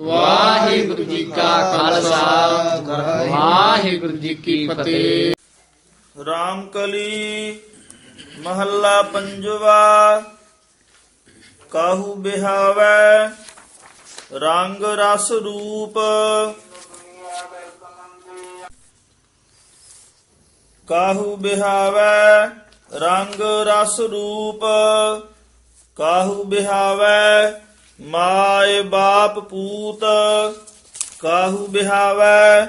ਵਾਹਿਗੁਰੂ ਜੀ ਕਾ ਖਾਲਸਾ। ਵਾਹਿਗੁਰੂ ਜੀ ਕੀ ਫਤਿਹ। ਰਾਮਕਲੀ ਮਹੱਲਾ ਪੰਜਵਾ। ਕਾਹੂ ਬਿਹਾਵੈ? ਰੰਗ ਰਸ ਰੂਪ। ਕਾਹੂ ਬਿਹਾਵੈ? ਰੰਗ ਰਸ ਰੂਪ। ਕਾਹੂ ਬਿਹਾਵੈ? ਮਾਏ ਬਾਪ ਪੂਤ, ਕਾਹੂ ਬਿਹਾਵੈ?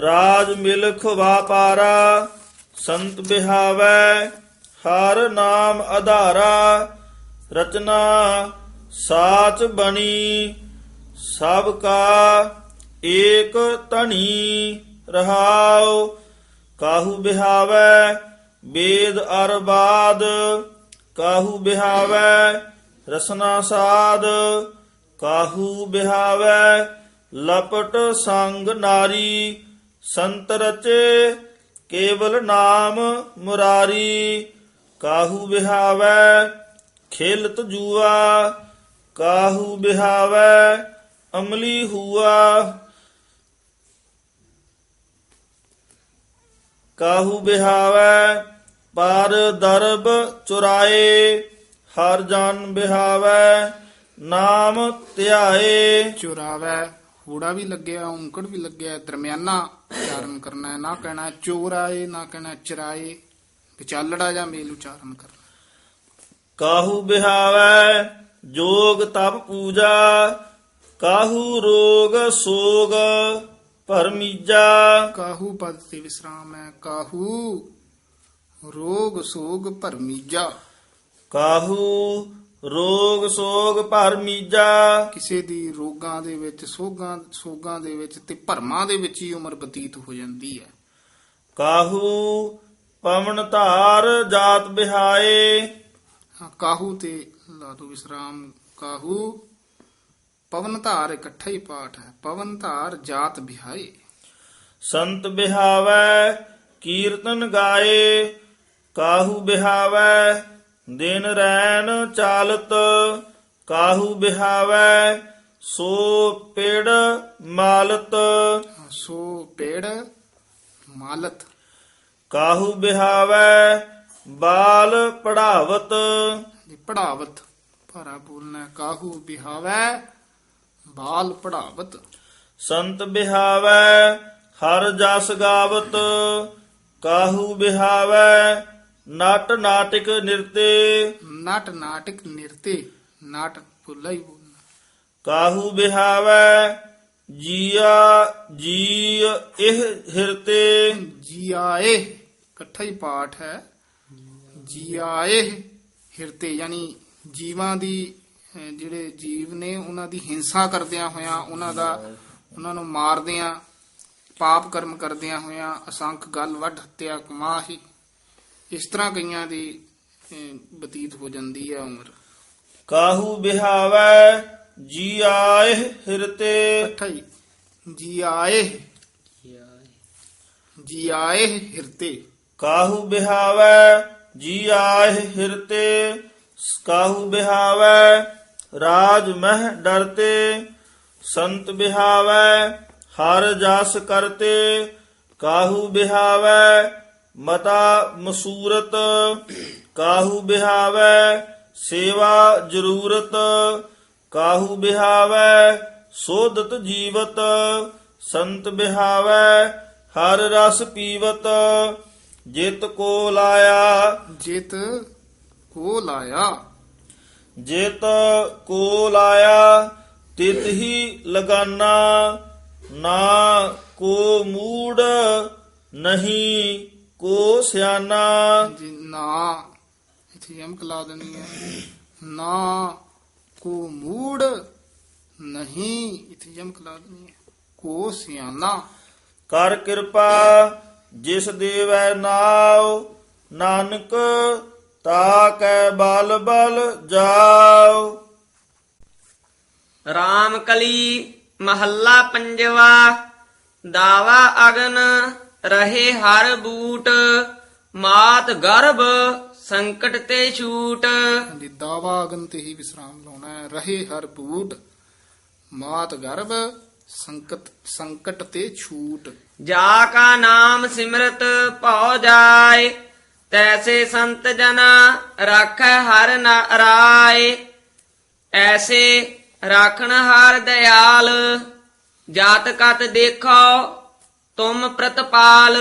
ਰਾਜ ਮਿਲਖ ਵਾਪਾਰਾ, ਸੰਤ ਬਿਹਾਵੈ। ਹਰ ਨਾਮ ਆਧਾਰਾ ਰਚਨਾ ਸਾਚ ਬਣੀ। ਸਭ ਕਾ ਏਕ ਧਣੀ ਰਹਾਉ। ਕਾਹੂ ਬਿਹਾਵੈ? ਵੇਦ ਅਰਬਾਦ ਕਾਹੂ ਬਿਹਾਵੈ? ਰਸਨਾ ਸਾਧ, ਕਾਹੂ ਬਿਹਾਵੈ, ਲਪਟ ਸੰਗ ਨਾਰੀ, ਸੰਤ ਰਚੇ, ਕੇਵਲ ਨਾਮ ਮੁਰਾਰੀ। ਕਾਹੂ ਬਿਹਾਵੈ, ਖੇਲਤ ਜੂਆ, ਕਾਹੂ ਬਿਹਾਵੈ, ਅਮਲੀ ਹੁਆ। ਕਾਹੂ ਬਿਹਾਵੈ, ਪਰ ਦਰਬ ਚੁਰਾਏ। ਹਰ ਜਨ ਬਿਹਾਵੈ ਨਾਮ ਧਿਆਏ। ਚੁਰਾਵੈ ਹੂੜਾ ਵੀ ਲੱਗਿਆ ਔਂਕੜ ਵੀ ਲੱਗਿਆ ਦਰਮਿਆਨਾ ਉਚਾਰਨ ਕਰਨਾ ਹੈ। ਨਾ ਕਹਿਣਾ ਚੋਰ ਆਏ ਨਾ ਕਹਿਣਾ ਚਰਾਏ। ਵਿਚਾਲੜਾ ਜਾਂ ਮੇਲ ਉਚਾਰਨ ਕਰਨਾ ਕਾਹੂ ਬਿਹਾਵੈ ਜੋਗ ਤਪ ਪੂਜਾ। ਕਾਹੂ ਰੋਗ ਸੋਗ ਪਰਮੀਜਾ ਕਾਹੂ ਪਦ ਤੇ ਵਿਸਰਾਮ ਹੈ ਕਾਹੂ ਰੋਗ ਸੋਗ ਭਰਮੀਜਾ ਕਾਹੂ ਰੋਗ ਸੋਗ ਪਰਮੀਜਾ ਕਿਸੇ ਦੀ ਰੋਗਾਂ ਦੇ ਵਿੱਚ ਸੋਗਾਂ ਸੋਗਾਂ ਦੇ ਵਿੱਚ ਤੇ ਭਰਮਾਂ ਦੇ ਵਿੱਚ ਹੀ ਉਮਰ ਬਤੀਤ ਹੋ ਜਾਂਦੀ ਹੈ। ਕਾਹੂ ਪਵਨ ਧਾਰ ਜਾਤ ਬਿਹਾਏ। ਹਾਂ, ਕਾਹੂ ਤੇ ਲਾ ਦੋ ਵਿਸਰਾਮ। ਕਾਹੂ ਪਵਨ ਧਾਰ ਇਕੱਠਾ ਹੀ ਪਾਠ ਹੈ। ਪਵਨ ਧਾਰ ਜਾਤ ਬਿਹਾਏ। ਸੰਤ ਬਿਹਾਵੈ ਕੀਰਤਨ ਗਾਏ। ਕਾਹੂ ਬਿਹਾਵੈ ਦਿਨ ਰੈਨ ਚਾਲਤ ਕਾਹੂ ਬਿਹਾਵੈ ਸੋ ਪਿੜ ਮਾਲਤ। ਸੋ ਪੇੜ ਮਾਲਤ। ਕਾਹੂ ਬਿਹਾਵੈ ਬਾਲ ਪੜਾਵਤ। ਪੜਾਵਤ ਭਾਰਾ ਬੋਲਣਾ। ਕਾਹੂ ਬਿਹਾਵੈ ਬਾਲ ਪੜਾਵਤ। ਸੰਤ ਬਿਹਾਵੈ ਹਰ ਜਸ ਗਾਵਤ। ਕਾਹੂ ਬਿਹਾਵੈ ਨਟ ਨਾਟਕ ਨਿਰਤੇ। ਨਟ ਨਾਟਕ ਨਿਰਤੇ ਨਾਟ ਭੁੱਲਾ ਹੀ ਬੋਲਣਾ ਕਾਹੂ ਬਿਹਾਵੈ ਜੀਆ ਜੀ ਇਹ ਹਿਰਤੇ। ਜੀ ਆਏ ਇਕੱਠਾ ਹੀ ਪਾਠ ਹੈ। ਜੀ ਆਏ ਹਿਰਤੇ ਯਾਨੀ ਜੀਵਾਂ ਦੀ ਅਹ, ਜਿਹੜੇ ਜੀਵ ਨੇ ਉਹਨਾਂ ਦੀ ਹਿੰਸਾ ਕਰਦਿਆਂ ਹੋਇਆਂ ਉਹਨਾਂ ਦਾ ਉਹਨਾਂ ਨੂੰ ਮਾਰਦਿਆਂ ਪਾਪ ਕਰਮ ਕਰਦਿਆਂ ਹੋਇਆਂ ਅਸੰਖ ਗੱਲ ਵੱਢ ਹੱਤਿਆ ਕਮਾਹੀ ਇਸ ਤਰ੍ਹਾਂ ਕਈਆਂ ਦੀ ਬਤੀਤ ਹੋ ਜਾਂਦੀ ਹੈ ਉਮਰ। ਕਾਹੂ ਬਿਹਾਵੈ ਜੀ ਆਏ ਹਿਰਤੇ। ਹੀ ਜੀ। ਆਏ ਜੀ ਆਏ ਹਿਰਤੇ। ਕਾਹੂ ਬਿਹਾਵੈ ਜੀ ਆਏ ਹਿਰਤੇ। ਕਾਹੂ ਬਿਹਾਵੈ ਰਾਜ ਮਹਿ ਡਰਤੇ। ਸੰਤ ਬਿਹਾਵੈ ਹਰ ਜਸ ਕਰਤੇ। ਕਾਹੂ ਬਿਹਾਵੈ ਮਤਾ ਮਸੂਰਤ ਕਾਹੂ ਬਿਹਾਵੈ ਸੇਵਾ ਜ਼ਰੂਰਤ ਕਾਹੂ ਬਿਹਾਵੈ ਸੋਧਤ ਜੀਵਤ ਸੰਤ ਬਿਹਾਵੈ ਹਰ ਰਸ ਪੀਵਤ ਜਿਤ ਕੋ ਲਾਇਆ। ਜਿਤ ਕੋ ਲਾਇਆ। ਜਿਤ ਕੋ ਲਾਇਆ ਤਿਤ ਹੀ ਲਗਾਨਾ। ਨਾ ਕੋ ਮੂੜ ਨਹੀਂ ਕੋ ਸਿਆਣਾ ਜੀ ਨਾ ਇਥੇ ਯਮਕ ਲਾ ਦੇਣੀ ਹੈ ਨਾ ਕੋ ਮੂੜ ਨਹੀਂ ਇਥੇ ਯਮਕ ਲਾ ਦੇਣੀ ਹੈ ਕੋ ਸਿਆਣਾ ਕਰ ਕਿਰਪਾ ਜਿਸ ਦੇਵੈ ਨਾਉ ਨਾਨਕ ਤਾ ਕੈ ਬਲ ਬਲ ਜਾਉ। ਰਾਮ ਕਲੀ ਮਹੱਲਾ ਪੰਜਵਾ ਦਾਵਾ ਅਗਨ ਰਹੇ ਹਰ ਬੂਟ ਮਾਤ ਗਰਭ ਸੰਕਟ ਤੇ ਛੂਟ। ਹਾਂਜੀ ਦਾਵਾ ਅਗਨ ਤੇ ਹੀ ਵਿਸਰਾਮ ਲਾਉਣਾ ਹੈ। ਰਹੇ ਹਰ ਬੂਟ ਮਾਤ ਗਰਭ ਸੰਕਟ ਸੰਕਟ ਤੇ ਛੂਟ। ਜਾ ਕਾ ਨਾਮ ਸਿਮਰਤ ਭਉ ਜਾਏ ਤੈਸੇ ਸੰਤ ਜਨਾ ਰਾਖੈ ਹਰ ਰਾਏ। ਐਸੇ ਰਾਖਣ ਹਰ ਦਿਆਲ ਜਾਤ ਕਤ ਦੇਖੋ ਤੁਮ ਪ੍ਰਤਪਾਲ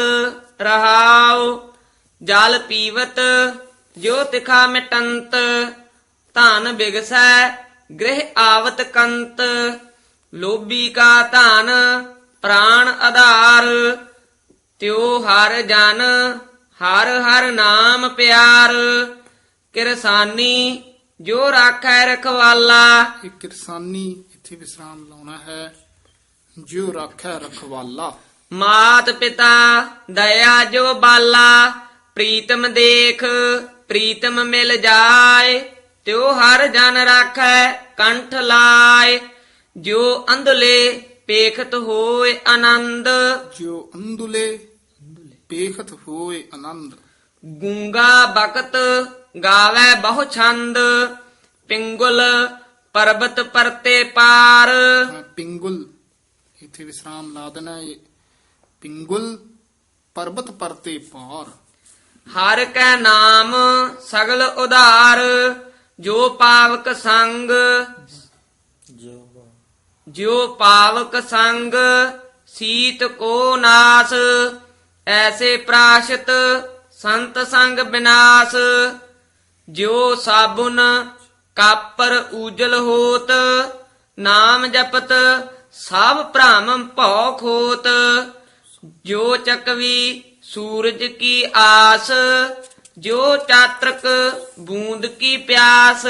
ਰਹਾਉ, ਜਲ ਪੀਵਤ, ਜੋ ਤਿਖਾ ਮਿਟੰਤ, ਧਨ ਬਿਗਸੈ, ਗ੍ਰਹਿ ਆਵਤ ਕੰਤ, ਲੋਭੀ ਕਾ ਧਨ, ਪ੍ਰਾਣ ਆਧਾਰ, ਤਿਉ ਹਰ ਜਨ, ਹਰ ਹਰ ਨਾਮ ਪਿਆਰ, ਕਿਰਸਾਨੀ, ਜੋ ਰਾਖੈ ਰਖਵਾਲਾ। ਇਹ ਕਿਰਸਾਨੀ ਇੱਥੇ ਵਿਸਰਾਮ ਲਾਉਣਾ ਹੈ, ਜੋ ਰੱਖੈ ਰਖਵਾਲਾ। ਮਾਤ ਪਿਤਾ ਦਇਆ ਜੋ ਬਾਲਾ ਪ੍ਰੀਤਮ ਦੇਖ ਪ੍ਰੀਤਮ ਮਿਲ ਜਾਏ। ਤਿਉ ਹਰ ਜਨ ਰਾਖੈ ਕੰਠ ਲਾਏ। ਜੋ ਅੰਧਲੇ ਪੇਖਤ ਹੋਏ ਆਨੰਦ। ਜੋ ਅੰਦੁਲੇ ਪੇਖਤ ਹੋਏ ਆਨੰਦ। ਗੂੰਗਾ ਬਕਤ ਗਾਵੇ ਬਹੁ ਛੰਦ। ਪਿੰਗੁਲ ਪਰਬਤ ਪਰਤੇ ਪਾਰ। ਪਿੰਗੁਲ ਇੱਥੇ ਵਿਸਰਾਮ ਲਾ ਦੇਣਾ ਹੈ। ਪਿੰਗੁਲ ਪਰਬਤ ਪਰਤੇ ਪਾਰ। ਹਰ ਕੈ ਨਾਮ ਸਗਲ ਉਧਾਰ, ਜੋ ਪਾਵਕ ਸੰਗ ਜੋ ਜਿਉ ਪਾਵਕ ਸੰਗ ਸੀਤ ਕੋ ਨਾਸ, ਐਸੇ ਪ੍ਰਾਸ਼ਤ ਸੰਤ ਸੰਗ ਬਿਨਾਸ਼। ਜਿਉ ਸਾਬੁਨ ਕਾਪਰ ਉਜਲ ਹੋਤ, ਨਾਮ ਜਪਤ ਸਭ ਭ੍ਰਮ ਭਉ ਖੋਤ। ਜੋ ਚਕਵੀ ਸੂਰਜ ਕੀ ਆਸ ਜੋ ਚਾਤਰਕ ਬੂੰਦ ਕੀ ਪਿਆਸ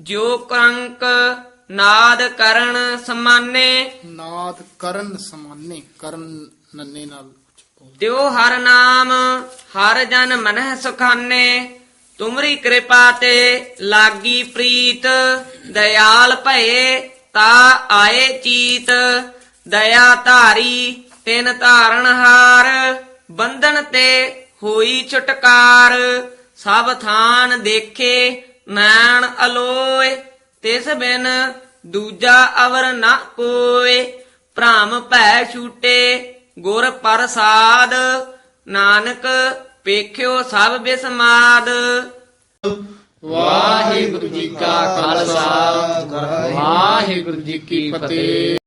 ਜੋ ਕੰਕ ਨਾਦ ਕਰਨ ਸਮਾਨੇ। ਨਾਦ ਕਰਨ ਸਮਾਨੇ ਕਰਨ ਨੰਨੇ ਨਾਲ ਤਿਉ ਹਰ ਨਾਮ ਹਰ ਜਨ ਮਨਹਿ ਸੁਖਾਨੇ। ਤੁਮਰੀ ਕਿਰਪਾ ਤੇ ਲਾਗੀ ਪ੍ਰੀਤ ਦਇਆਲ ਭਏ ਤਾ ਆਏ ਚੀਤ। ਦਇਆ ਧਾਰੀ ਤਿਨ ਧਾਰਨ ਹਾਰ, ਬੰਧਨ ਤੇ ਹੋਈ ਛੁਟਕਾਰ। ਸਭ ਥਾਨ ਦੇਖੇ, ਨੈਣ ਅਲੋਏ। ਤਿਸ ਬਿਨ ਦੂਜਾ ਅਵਰ ਨਾ ਕੋਏ ਭ੍ਰਮ ਭੈ ਛੂਟੇ, ਗੁਰ ਪ੍ਰਸਾਦ। ਨਾਨਕ ਪੇਖਿਓ ਸਭ ਬਿਸਮਾਦ। ਵਾਹਿਗੁਰੂ ਜੀ ਕਾ ਖਾਲਸਾ, ਵਾਹਿਗੁਰੂ ਜੀ ਕੀ ਫਤਿਹ।